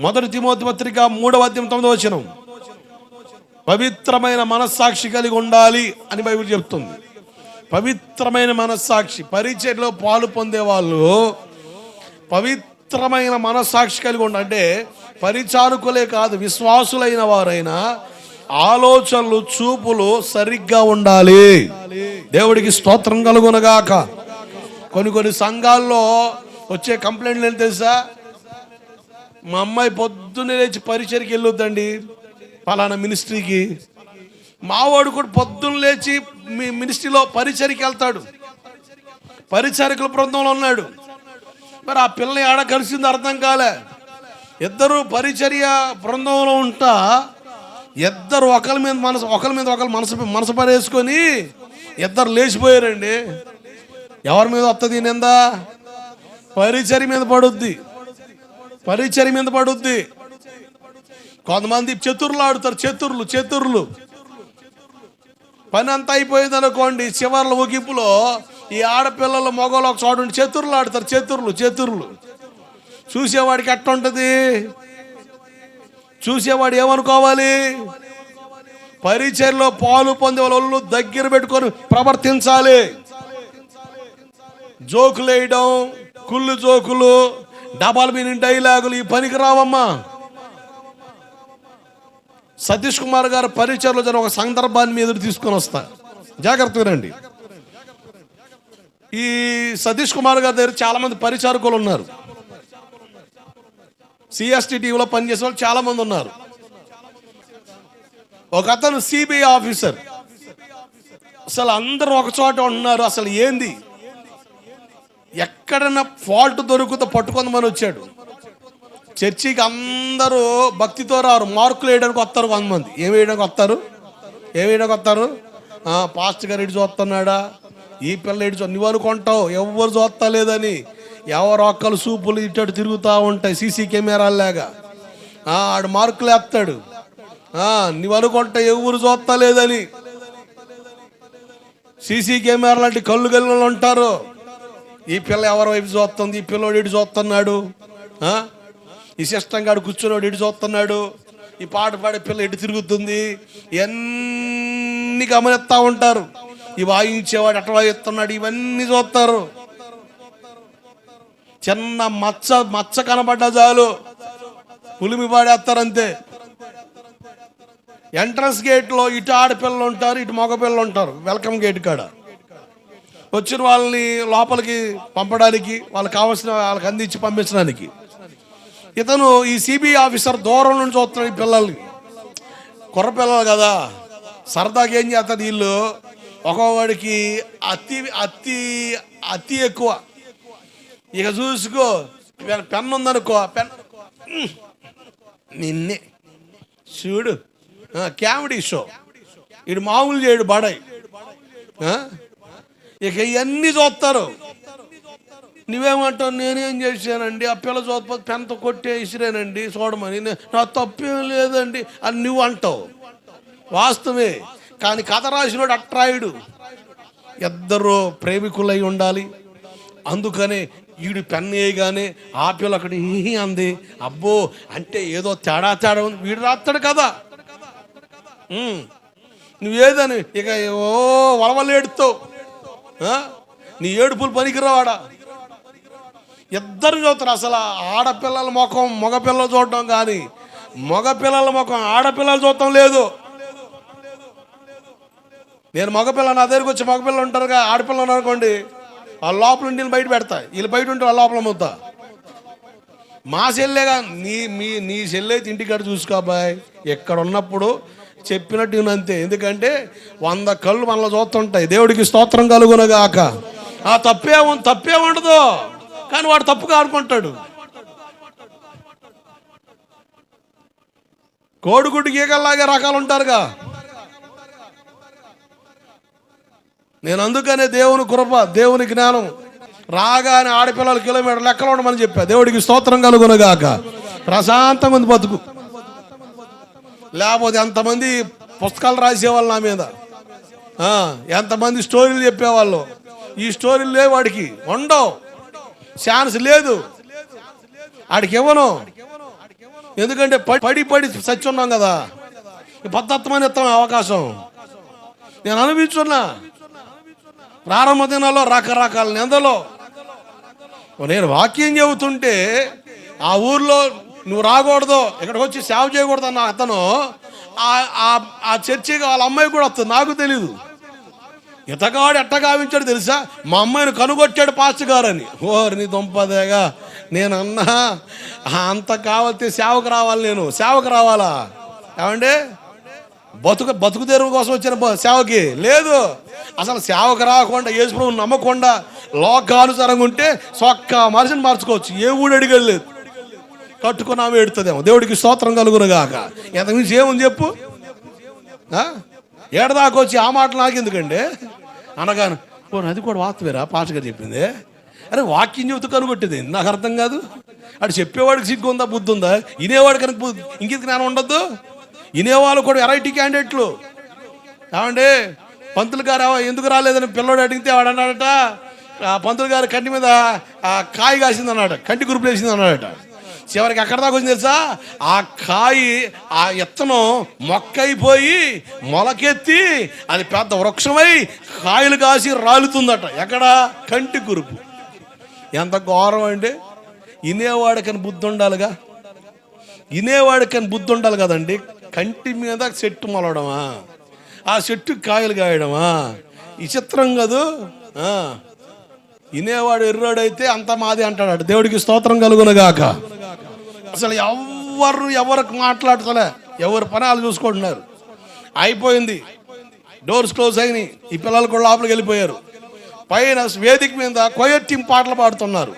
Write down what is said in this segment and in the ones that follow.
మొదటి తిమోతి పత్రిక మూడవ అధ్యయం తొమ్మిదవ వచనం. పవిత్రమైన మనస్సాక్షి కలిగి ఉండాలి అని బైబిల్ చెప్తుంది. పవిత్రమైన మనస్సాక్షి పరిచయలో పాలు పొందే వాళ్ళు పవిత్రమైన మనస్సాక్షి కలిగి ఉండాలి. అంటే పరిచారకులే కాదు విశ్వాసులైన వారైనా ఆలోచనలు చూపులు సరిగ్గా ఉండాలి. దేవుడికి స్తోత్రం కలుగునగాక. కొన్ని కొన్ని సంఘాల్లో వచ్చే కంప్లైంట్లు ఏం తెలుసా? మా అమ్మాయి పొద్దున్నే లేచి పరిచయకి వెళ్ళొద్దండి. పలానా మినిస్ట్రీకి. మావాడు కూడా పొద్దున్న లేచి మీ మినిస్ట్రీలో పరిచయకి వెళ్తాడు. పరిచారికుల బృందంలో ఉన్నాడు. మరి ఆ పిల్ల ఆడ కలిసింది అర్థం కాలే. ఇద్దరు పరిచర్య బృందంలో ఉంటా ఇద్దరు ఒకరి మీద మనసు ఒకరి మీద ఒకరు మనసు మనసు పరేసుకొని ఇద్దరు లేచిపోయారండి. ఎవరి మీద వస్తుంది నిందా? పరిచర్య మీద పడుద్ది. పరిచర్య మీద పడుద్ది. కొంతమంది చతుర్లు ఆడుతారు చతుర్లు చతుర్లు. పని అంతా అయిపోయింది అనుకోండి చివర్ల ముగింపులో ఈ ఆడపిల్లల మొగలు ఒక చోటు ఉండి చతుర్లు ఆడతారు చతుర్లు చతుర్లు. చూసేవాడికి ఎట్ట ఉంటుంది? చూసేవాడు ఏమనుకోవాలి? పరిచయలో పాలు పొందే వాళ్ళు దగ్గర పెట్టుకొని ప్రవర్తించాలి. జోకులు వేయడం కుళ్ళు జోకులు డాబాల మీద డైలాగులు ఈ పనికి రావమ్మా. సతీష్ కుమార్ గారు పరిచయలో జరిగిన ఒక సందర్భాన్ని మీద తీసుకొని వస్తా. జాగ్రత్తగా రండి. ఈ సతీష్ కుమార్ గారి దగ్గర చాలా మంది పరిచారకులు ఉన్నారు. సిఎస్టి టీవీలో పనిచేసే వాళ్ళు చాలా మంది ఉన్నారు. ఒక అతను సిబిఐ ఆఫీసర్. అసలు అందరూ ఒక చోట ఉన్నారు అసలు ఏంది? ఎక్కడైనా ఫాల్ట్ దొరుకుతో పట్టుకుందామని వచ్చాడు. చర్చికి అందరూ భక్తితో రారు. మార్కులు వేయడానికి వస్తారు కొంతమంది. ఏమి వేయడానికి వస్తారు? ఏమి వేయడానికి వస్తారు? పాస్ట్ గారు ఇటు చూస్తున్నాడా? ఈ పిల్ల ఇటు చూ నువ్వు అనుకుంటావు ఎవరు చూస్తా లేదని ఎవరు ఒక్కలు సూపులు ఇటు తిరుగుతూ ఉంటాయి సీసీ కెమెరాల్లాగా ఆడు మార్కులు వేస్తాడు. నువ్వు అనుకుంటా ఎవరు చూస్తా లేదని సీసీ కెమెరా లాంటి కళ్ళు గల్లు ఉంటారు. ఈ పిల్ల ఎవరి వైపు చూస్తుంది? ఈ పిల్లోడు ఇటు చూస్తున్నాడు? ఈ సిస్టం గాడు కూర్చున్నాడు ఇటు చూస్తున్నాడు? ఈ పాట పాడే పిల్ల ఇటు తిరుగుతుంది? ఇవన్నీ గమనిస్తూ ఉంటారు. ఈ వాయించేవాడు ఎట్లా వాయిస్తున్నాడు? ఇవన్నీ చూస్తారు. చిన్న మచ్చ మచ్చ కనబడ్డ చాలు. పులిమి పాడేస్తారంతే ఎంట్రన్స్ గేట్లో ఇటు ఆడపిల్లలు ఉంటారు ఇటు మగపిల్లలు ఉంటారు. వెల్కమ్ గేట్ కాడ. వచ్చిన వాళ్ళని లోపలికి పంపడానికి వాళ్ళకి కావాల్సిన వాళ్ళకి అందించి పంపించడానికి. ఇతను ఈ సిబిఐ ఆఫీసర్ దూరం నుంచి చూస్తున్నాడు ఈ పిల్లల్ని. కుర్ర పిల్లలు కదా. సరదాగా ఏం చేస్తారు వీళ్ళు? ఒక్కొక్కడికి అతి అతి అతి ఎక్కువ. ఇక చూసుకో పెన్- పెన్ ఉందనుకో పెన్. నిన్నే. చూడు. Comedy show. ఇటు మామూలు చేయడు బాడాయి. ఇక ఇవన్నీ చూస్తారు. నువ్వేమంటావు? నేనేం చేశానండి? ఆ పిల్ల చూడకపోతే పెంత కొట్టే ఇసిరేనండి చూడమని. నా తప్పేం లేదండి అని నువ్వు అంటావు వాస్తవే కానీ కథ రాసినోడు అట్రాయుడు. ఇద్దరు ప్రేమికులై ఉండాలి. అందుకనే వీడు పెన్ వేయగానే ఆ పిల్ల అక్కడ అంది అబ్బో అంటే ఏదో తేడా తేడా ఉంది. వీడు రాస్తాడు కదా. నువ్వేదని? ఇక ఓ వలవలేడుతావు. నీ ఏడుపులు పనికిరావాడా? ఇద్దరు చూస్తారు అసలు ఆడపిల్లల ముఖం మగపిల్లలు చూడటం కానీ మగపిల్లల ముఖం ఆడపిల్లలు చూడటం లేదు. నేను మగపిల్ల నా దగ్గరికి వచ్చి మగపిల్లలు ఉంటారుగా ఆడపిల్లలు అనుకోండి ఆ లోపల ఉండి బయట పెడతా వీళ్ళు బయట ఉంటే ఆ లోపల ముద్దా. మా చెల్లెగా నీ మీ నీ చెల్లె ఇంటికాడ చూసుకో ఎక్కడ ఉన్నప్పుడు చెప్పినట్టు అంతే. ఎందుకంటే వంద కళ్ళు మనలో చూస్తుంటాయి. దేవుడికి స్తోత్రం కలుగునగాక. ఆ తప్పే తప్పే ఉండదు. కానీ వాడు తప్పుగా ఆడుకుంటాడు. కోడిగుడ్డు గీగల్లాగే రకాలు ఉంటారుగా. నేను అందుకనే దేవుని కృప దేవుని జ్ఞానం రాగానే ఆడపిల్లలు కిలోమీటర్ లెక్కలు ఉండమని చెప్పా. దేవుడికి స్తోత్రం కలుగునగాక. ప్రశాంతంగా ఉంది బతుకు. లేకపోతే ఎంతమంది పుస్తకాలు రాసేవాళ్ళు నా మీద? ఎంతమంది స్టోరీలు చెప్పేవాళ్ళు? ఈ స్టోరీలు లేవు వాడికి. ఉండవు. ఛాన్స్ లేదు. ఆడికి ఇవ్వను. ఎందుకంటే పడి పడి పడి సచ్చున్నాం కదా. ఈ ఇస్తాం అవకాశం. నేను అనుభవించున్నా. ప్రారంభ దినాల్లో రకరకాల నిందలో. నేను వాక్యం చెబుతుంటే ఆ ఊర్లో నువ్వు రాకూడదు ఇక్కడికి వచ్చి సేవ చేయకూడదు అన్న అతను ఆ- ఆ- చర్చికి వాళ్ళ అమ్మాయి కూడా వస్తుంది నాకు తెలీదు. ఇతగాడు ఎట్ట గావించాడు తెలుసా? మా అమ్మాయిని కనుగొట్టాడు పాస్టర్ గారని. ఓరి నీ దొంపదేగా నేను అన్నా అంత కావాలితే సేవకు రావాలి నేను. సేవకు రావాలా? ఏమండి? బతుకు బతుకు తెరువు కోసం వచ్చిన సేవకి? లేదు. అసలు సేవకు రాకుండా యేసుప్రభు నమ్మకుండా లోకానుసారంగా ఉంటే సొక్క మనిషిని మార్చుకోవచ్చు. ఏ ఊడు అడిగలేదు కట్టుకుని ఆమె ఎడుతుందేమో దేవుడికి స్తోత్రం కలుగును గాక. ఎంతమించి ఏముంది చెప్పు? ఏడదాకా వచ్చి ఆ మాట నాకెందుకండి? అనగాను ఓ అది కూడా వాస్తవేరా పాటగా చెప్పింది. అరే వాక్యం చెబుతూ కనుగొట్టేది నాకు అర్థం కాదు. అటు చెప్పేవాడికి సిగ్గు ఉందా బుద్ధి ఉందా? వినేవాడు కనుక బుద్ధి జ్ఞానం ఉండొద్దు? వినేవాళ్ళు కూడా వెరైటీ క్యాండిడేట్లు. ఏమండి? పంతులు గారు ఎందుకు రాలేదని పిల్లోడు అడిగితే వాడు అన్నాడట. పంతులు గారు కంటి మీద కాయ కాసింది అన్నాడు కంటి గురుపులు వేసింది అన్నాడట చివరికి ఎక్కడ దాకా వచ్చింది తెలుసా? ఆ కాయి ఆ ఇత్తనం మొక్కైపోయి మొలకెత్తి అది పెద్ద వృక్షమై కాయలు కాసి రాలుతుందట. ఎక్కడ? కంటి గురుపు ఎంత ఘోరం అండి. వినేవాడికని బుద్ధి ఉండాలిగా. వినేవాడికని బుద్ధి ఉండాలి కదండి. కంటి మీద చెట్టు మొలవడమా? ఆ చెట్టు కాయలు కాయడమా? విచిత్రం కదూ? ఇనేవాడు వినేవాడు ఎర్రోడైతే అంత మాది అంటాడు దేవుడికి స్తోత్రం కలుగునగాక. అసలు ఎవరు ఎవరికి మాట్లాడతలే. ఎవరు పని వాళ్ళు చూసుకుంటున్నారు. అయిపోయింది. డోర్స్ క్లోజ్ అయినాయి. ఈ పిల్లలు కూడా లోపలికి వెళ్ళిపోయారు. పైన వేదిక మీద కొయ్యట్టిం పాటలు పాడుతున్నారు.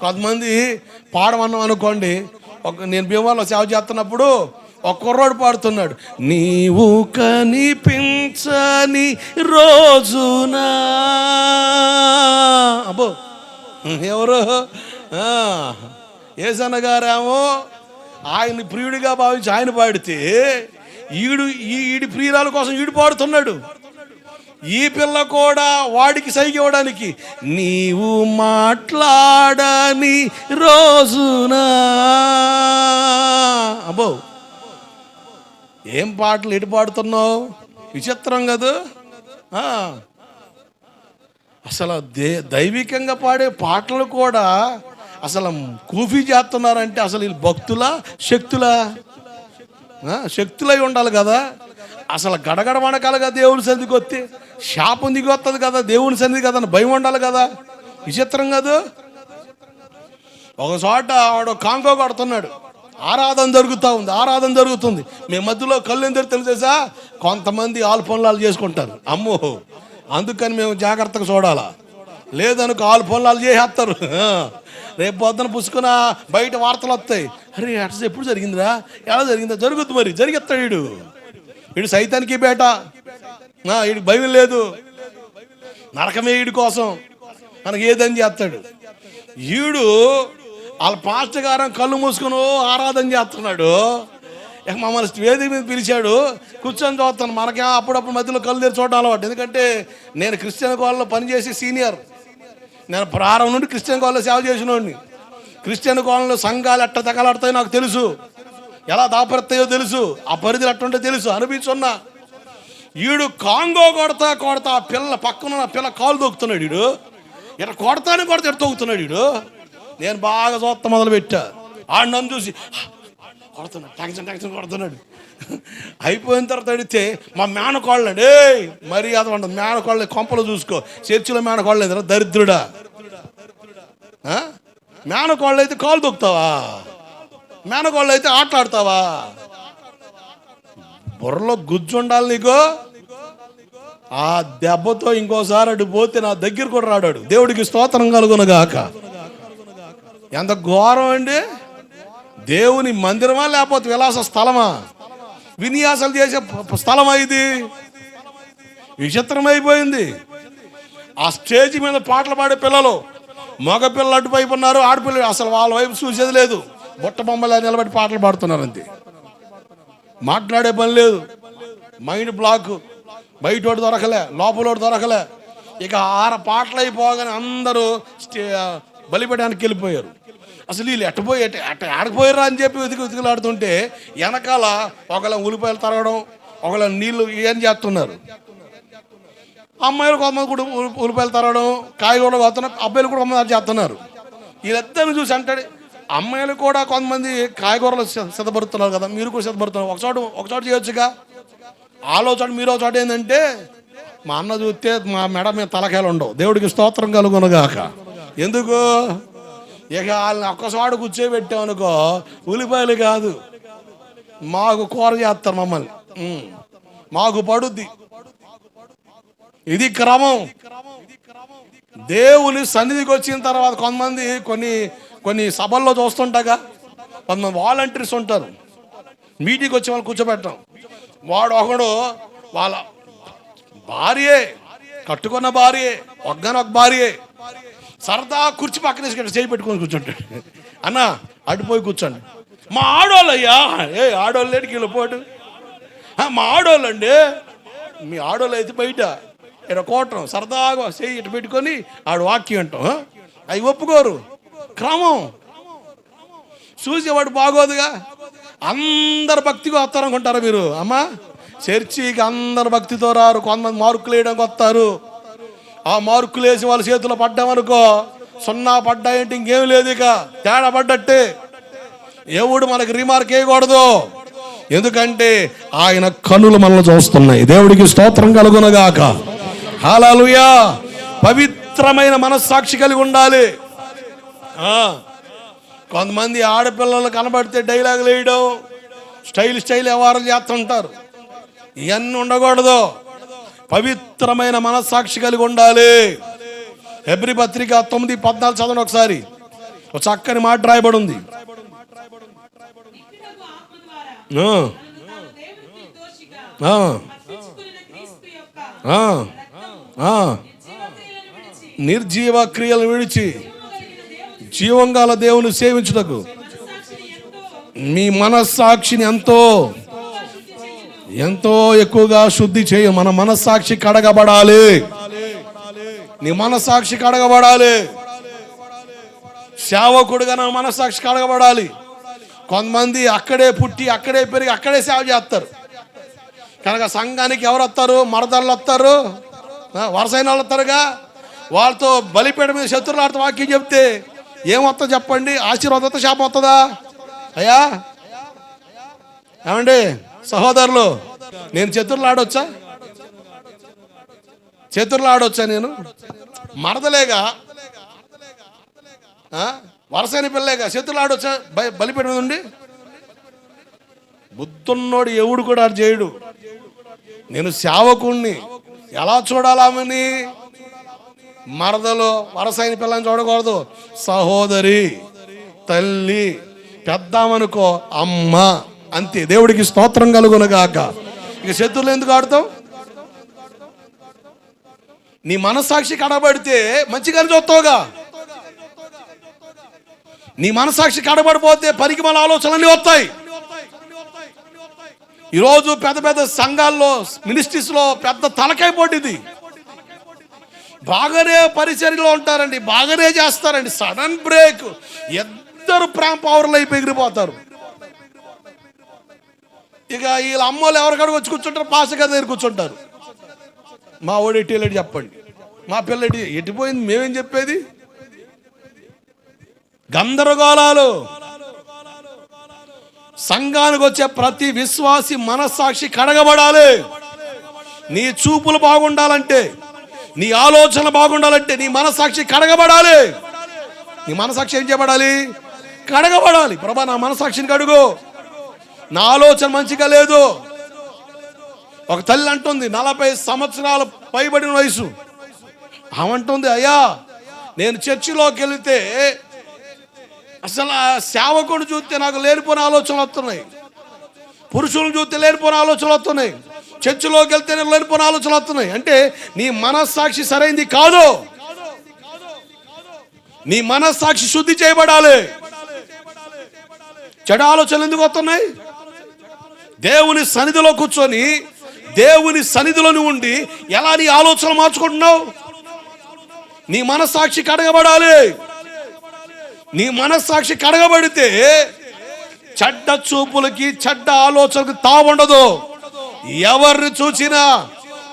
కొంతమంది పాడమన్నాం అనుకోండి. ఒక నేను భీమాలో సేవ చేస్తున్నప్పుడు ఒక కుర్రోడు పాడుతున్నాడు. నీవు కనిపించని రోజునా? అబ్బో. ఎవరు? ఏసన్న గారేమో ఆయన ప్రియుడిగా భావించి ఆయన పాడితే ఈడు ఈ ఈడి ప్రియురాల కోసం ఈడు పాడుతున్నాడు. ఈ పిల్ల కూడా వాడికి సైకి ఇవ్వడానికి నీవు మాట్లాడని రోజునా. అబ్బో ఏం పాటలు ఎటు పాడుతున్నావు? విచిత్రం కదా? అసలు దే దైవికంగా పాడే పాటలు కూడా అసలు కూఫీ చేస్తున్నారంటే అసలు వీళ్ళు భక్తులా శక్తులా? శక్తులై ఉండాలి కదా. అసలు గడగడ వణకాలి దేవుని సన్నిధికి వస్తే. శాపం దిగి వస్తుంది కదా దేవుని సన్నిధి కదా అని భయం ఉండాలి కదా. విచిత్రం కాదు. ఒక చోట కాంగో కొడుతున్నాడు. ఆరాధన జరుగుతూ ఉంది ఆరాధన జరుగుతుంది. మీ మధ్యలో కళ్ళు ఎందుకు తెలిసేసా కొంతమంది ఆల్ఫోన్లాలు చేసుకుంటారు. అమ్మో అందుకని మేము జాగ్రత్తగా చూడాలా. లేదనుకో ఆల్ఫోన్లాలు పనులాలు చేసేస్తారు. రేపు పొద్దున పుసుకున బయట వార్తలు వస్తాయి. అరే అట్లా ఎప్పుడు జరిగిందిరా? ఎలా జరిగిందా? జరుగుద్ది మరి జరిగేస్తాడు వీడు. వీడు సైతానికి బేట ఆ, వీడికి భయం లేదు. నరకమే వీడి కోసం. మనకి ఏదని చేస్తాడు? ఈడు వాళ్ళ పాస్టర్ గారం కళ్ళు మూసుకుని ఆరాధన చేస్తున్నాడు. ఇక మమ్మల్ని వేదిక మీద పిలిచాడు. కూర్చొని చూస్తాను మనకే అప్పుడప్పుడు మధ్యలో కళ్ళు తెరిచి చూడడం అలవాటు. ఎందుకంటే నేను క్రిస్టియన్ కాలంలో పనిచేసి సీనియర్. నేను ప్రారంభం నుండి క్రిస్టియన్ కాలంలో సేవ చేసినోడిని. క్రిస్టియన్ కాలంలో సంఘాలు ఎట్ట తగలాడతాయో నాకు తెలుసు. ఎలా దాపడతాయో తెలుసు. ఆ పరిధులు ఎట్టుంటో తెలుసు. అనిపించున్నా. ఈడు కాంగో కొడతా కొడతా ఆ పిల్ల పక్కన పిల్ల కాలు తొక్కుతున్నాడు ఈడు. ఇట్లా కొడతానే కొడతా ఇటు తొక్కుతున్నాడు ఈడు. నేను బాగా చూస్తా మొదలు పెట్టా ఆడు నన్ను చూసి కొడుతున్నాడు. టెన్షన్ టెన్షన్ కొడుతున్నాడు. అయిపోయిన తర్వాత అడిగితే మా మేనకోళ్ళండి ఏయ్ మర్యాద ఉండదు. మేనకోళ్ళ కొంపలు చూసుకో. చర్చిలో మేనకోళ్ళు దరిద్రుడా. మేనకోళ్ళు అయితే కాలు దొక్కుతావా? మేనకోళ్ళు అయితే ఆటలాడతావా? బుర్రలో గుజ్జు ఉండాలి నీకు? ఆ దెబ్బతో ఇంకోసారి అటు పోతే నా దగ్గర కూడా రాడాడు. దేవుడికి స్తోత్రం కలుగునగాక. ఎంత ఘోరం అండి? దేవుని మందిరమా లేకపోతే విలాస స్థలమా? విన్యాసాలు చేసే స్థలమా ఇది? విచిత్రమైపోయింది. ఆ స్టేజ్ మీద పాటలు పాడే పిల్లలు మగ పిల్లలు అటువైపు ఉన్నారు ఆడపిల్లలు అసలు వాళ్ళ వైపు చూసేది లేదు. బుట్ట బొమ్మలా నిలబడి పాటలు పాడుతున్నారు అంతే మాట్లాడే పని లేదు. Mind block. బయట దొరకలే లోపల దొరకలే. ఇక ఆర పాటలు అయిపోగానే అందరూ స్టే బలిపెట్టడానికి వెళ్ళిపోయారు. అసలు వీళ్ళు ఎట్టపోయి ఎట్ట ఎట్ట ఆడపోయారా అని చెప్పి వెతికి వెతికిలాడుతుంటే వెనకాల ఒకళ్ళ ఉల్లిపాయలు తరగడం ఒకళ్ళ నీళ్ళు ఏం చేస్తున్నారు? అమ్మాయిలు కొంతమంది కూడా ఉల్లిపాయలు తరగడం కాయగూరలు కొడుతున్నారు అబ్బాయిలు కూడా కొంతమంది చేస్తున్నారు. వీళ్ళిద్దరిని చూసి అంటాడు అమ్మాయిలు కూడా కొంతమంది కాయగూరలు సిద్ధపడుతున్నారు కదా మీరు కూడా సిద్ధపడుతున్నారు ఒక చోట ఒక చోట చేయొచ్చుగా? ఆలోచన మీరు ఒక చోట ఏంటంటే మా అన్న చూస్తే మా మెడ మీద తలకాయలు ఉండవు. దేవుడికి స్తోత్రం కలుగునగాక ఎందుకు? ఇక వాళ్ళని ఒక్కసారి కూర్చోబెట్టామనుకో ఉల్లిపాయలు కాదు. మాకు కూర చేస్తారు మమ్మల్ని. మాకు పడుద్ది. ఇది క్రమం. దేవుని సన్నిధికి వచ్చిన తర్వాత కొంతమంది కొన్ని కొన్ని సభల్లో చూస్తుంటాగా కొంతమంది వాలంటీర్స్ ఉంటారు. మీటింగ్కి వచ్చి వాళ్ళు కూర్చోబెట్టం వాడు ఒకడు వాళ్ళ భార్యే కట్టుకున్న భార్యే ఒగ్గన ఒక భార్యే. సరదా కుర్చీ పక్కన తీసుకెళ్ళి చేయి పెట్టుకొని కూర్చుంటాడు. అన్న అడిపోయి కూర్చోండి. మా ఆడోళ్ళయ్యా. ఏ ఆడోళ్ళు లేడు వెళ్ళిపోటు పోటు. మా ఆడోళ్ళండి. మీ ఆడోళ్ళు అయితే బయట. ఇక్కడ కోటం సరదాగా చేయి ఇటు పెట్టుకొని ఆడు వాక్యం అంటాం. అవి ఒప్పుకోరు. క్రమం. చూసేవాడు బాగోదుగా. అందరు భక్తిగా వస్తారనుకుంటారా మీరు? అమ్మా చర్చికి అందరు భక్తితో రారు. కొంతమంది మార్కులు వేయడానికి వస్తారు. ఆ మార్కులు వేసి వాళ్ళ చేతిలో పడ్డామనుకో సున్నా పడ్డాయంటే ఇంకేం లేదు ఇక. తేడా పడ్డట్టే. ఎవడు మనకు రిమార్క్ వేయకూడదు. ఎందుకంటే ఆయన కనులు మనల్ని చూస్తున్నాయి. దేవుడికి స్తోత్రం కలుగునగాక. హాలలుయా పవిత్రమైన మనస్సాక్షి కలిగి ఉండాలి. కొంతమంది ఆడపిల్లలు కనబడితే డైలాగులు వేయడం స్టైల్ స్టైల్ వ్యవహారం చేస్తుంటారు. ఇవన్నీ ఉండకూడదు. పవిత్రమైన మనస్సాక్షి కలిగి ఉండాలి. ఎబ్రి పత్రిక తొమ్మిది పద్నాలుగు చదవండి ఒకసారి. ఒక చక్కని మాట రాయబడి ఉంది నిర్జీవ క్రియలను విడిచి జీవంగాల దేవుని సేవించుటకు మీ మనస్సాక్షిని ఎంతో ఎంతో ఎక్కువగా శుద్ధి చేయ మన మనస్సాక్షి కడగబడాలి. నీ మనస్సాక్షి కడగబడాలి. సేవకుడుగా నా మనస్సాక్షి కడగబడాలి. కొంతమంది అక్కడే పుట్టి అక్కడే పెరిగి అక్కడే సేవ చేస్తారు. కనుక సంఘానికి ఎవరు వస్తారు? మరదళ్ళు వస్తారు? వరసైన వాళ్ళు వస్తారుగా? వాళ్ళతో బలిపేట మీద శత్రులాడితో వాక్యం చెప్తే ఏమొస్తా చెప్పండి? ఆశీర్వాదం శాపం వస్తుందా? అయ్యా? ఏమండి? సహోదరులు నేను చతుర్లు ఆడొచ్చా? చతుర్లు ఆడొచ్చా నేను? మరదలేగా? వరసైన పిల్లేగా చేతులు ఆడొచ్చా? బ- మీద ఉండి? బుద్ధున్నోడు ఎవడు కూడా చేయడు. నేను సేవకుణ్ణి ఎలా చూడాలామని? మరదలో వరసైన పిల్లని చూడకూడదు. సహోదరి తల్లి పెద్దామనుకో అమ్మ. అంతే. దేవుడికి స్తోత్రం కలుగునగాక. ఇక శత్రులు ఎందుకు ఆడతావు నీ మనస్సాక్షి కడబడితే మంచిగానే చూస్తావుగా. నీ మనస్సాక్షి కడబడిపోతే పనికి మన ఆలోచనలన్నీ వస్తాయి. ఈరోజు పెద్ద పెద్ద సంఘాల్లో మినిస్ట్రీస్లో పెద్ద తలకాయ పోటీది. బాగానే పరిచర్యలో ఉంటారండి బాగానే చేస్తారండి. Sudden break. ఇద్దరు ప్రేమ పవర్లు అయిపోయి ఎగిరిపోతారు. ఇక వీళ్ళ అమ్మోళ్ళు ఎవరికాడికి వచ్చి కూర్చుంటారు? పాస్ గారి దగ్గర కూర్చుంటారు. మా ఓడి ఎట్టి చెప్పండి. మా పిల్ల ఎట్టిపోయింది మేమేం చెప్పేది? గందరగోళాలు. సంఘానికి వచ్చే ప్రతి విశ్వాసి మనస్సాక్షి కడగబడాలి. నీ చూపులు బాగుండాలంటే నీ ఆలోచన బాగుండాలంటే నీ మనస్సాక్షి కడగబడాలి. నీ మనస్సాక్షి ఏం చేయబడాలి? కడగబడాలి. ప్రభా నా మనసాక్షిని కడుగు. నా ఆలోచన మంచిగా లేదు. ఒక తల్లి అంటుంది నలభై సంవత్సరాల పైబడిన వయసు. ఆమంటుంది అయ్యా నేను చర్చిలోకి వెళితే అసలు సేవకుడు చూస్తే నాకు లేనిపోయిన ఆలోచనలు వస్తున్నాయి. పురుషులను చూస్తే లేనిపోయిన ఆలోచనలు వస్తున్నాయి. చర్చిలోకి వెళ్తే లేనిపోయిన ఆలోచనలు వస్తున్నాయి. అంటే నీ మనస్సాక్షి సరైంది కాదు. నీ మనస్సాక్షి శుద్ధి చేయబడాలి. చెడు ఆలోచనలు ఎందుకు వస్తున్నాయి? దేవుని సన్నిధిలో కూర్చొని దేవుని సన్నిధిలోని ఉండి ఎలా నీ ఆలోచనలు మార్చుకుంటున్నావు? నీ మనస్సాక్షి కడగబడాలి. నీ మనస్సాక్షి కడగబడితే చెడ్డ చూపులకి చెడ్డ ఆలోచనకి తావుండదు ఎవరిని చూసినా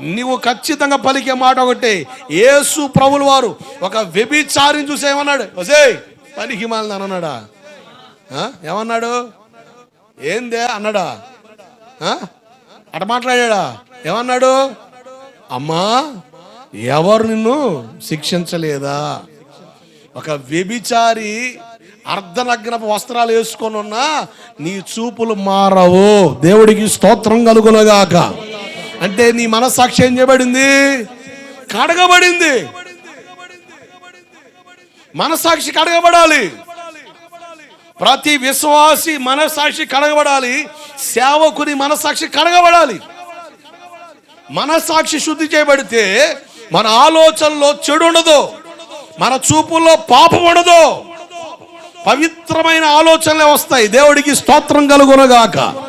నీవు ఖచ్చితంగా పలికే మాట ఒకటి యేసు ప్రభుల వారు ఒక వ్యభిచారిని చూసి ఏమన్నాడు? వసే పలికి మాలని అన్నాడా? ఏమన్నాడు? ఏందే? అన్నాడా? అట మాట్లాడా ఏమన్నాడు? అమ్మా ఎవరు నిన్ను శిక్షించలేదా? ఒక వ్యభిచారి అర్ధనగ్నపు వస్త్రాలు వేసుకొని ఉన్నా నీ చూపులు మారవు. దేవుడికి స్తోత్రం కలుగునగాక. అంటే నీ మనస్సాక్షి ఏం చేయబడింది? కడగబడింది. మనస్సాక్షి కడగబడాలి. ప్రతి విశ్వాసి మనస్సాక్షి కడగబడాలి. సేవకుని మనస్సాక్షి కడగబడాలి. మనసాక్షి శుద్ధి చేయబడితే మన ఆలోచనలో చెడు ఉండదు. మన చూపుల్లో పాపం ఉండదు. పవిత్రమైన ఆలోచనలే వస్తాయి. దేవుడికి స్తోత్రం కలుగునగాక.